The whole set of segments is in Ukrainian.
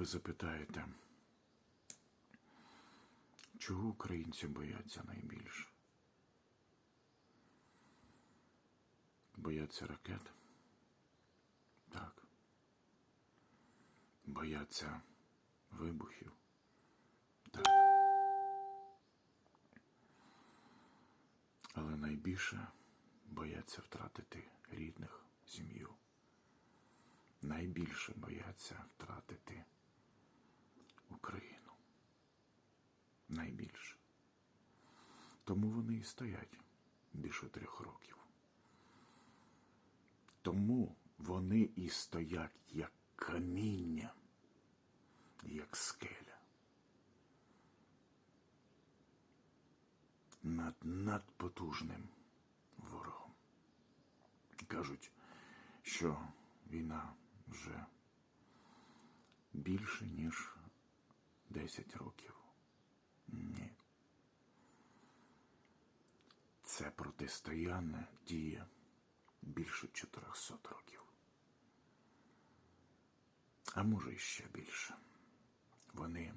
Ви запитаєте, чого українці бояться найбільше? Бояться ракет? Так. Бояться вибухів? Так. Але найбільше бояться втратити рідних, сім'ю. Найбільше бояться втратити Україну. Найбільше. Тому вони і стоять більше трьох років. Тому вони і стоять як каміння, як скеля. Над надпотужним ворогом. Кажуть, що війна вже більше, ніж 10 років. Ні. Це протистояння діє більше 400 років. А може, і ще більше. Вони,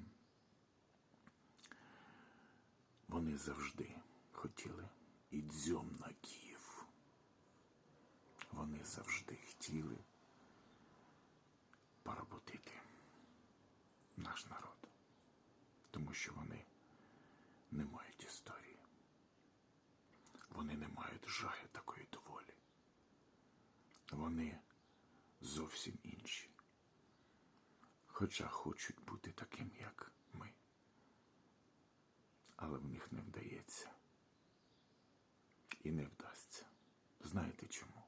вони завжди хотіли і дзьом на Київ. Вони завжди хотіли поработити наш народ, що вони не мають історії. Вони не мають жаги такої доволі. Вони зовсім інші. Хоча хочуть бути таким, як ми. Але в них не вдається. І не вдасться. Знаєте чому?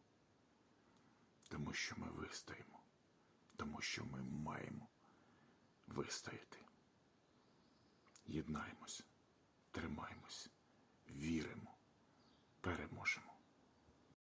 Тому що ми вистоїмо. Тому що ми маємо вистояти. Єднаймось, тримаємось.